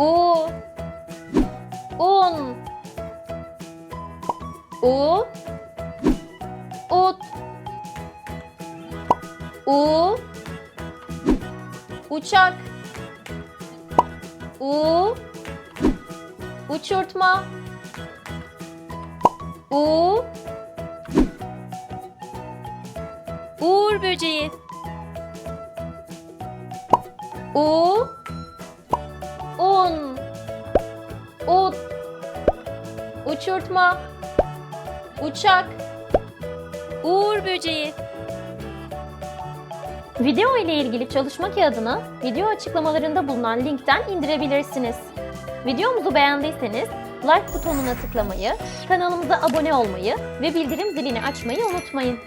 U. Un. U. Ut. U. Uçak. U. Uçurtma. U. Uğur böceği. U Ut Uçurtma Uçak Uğur böceği Video ile ilgili çalışma kağıdını video açıklamalarında bulunan linkten indirebilirsiniz. Videomuzu beğendiyseniz like butonuna tıklamayı, kanalımıza abone olmayı ve bildirim zilini açmayı unutmayın.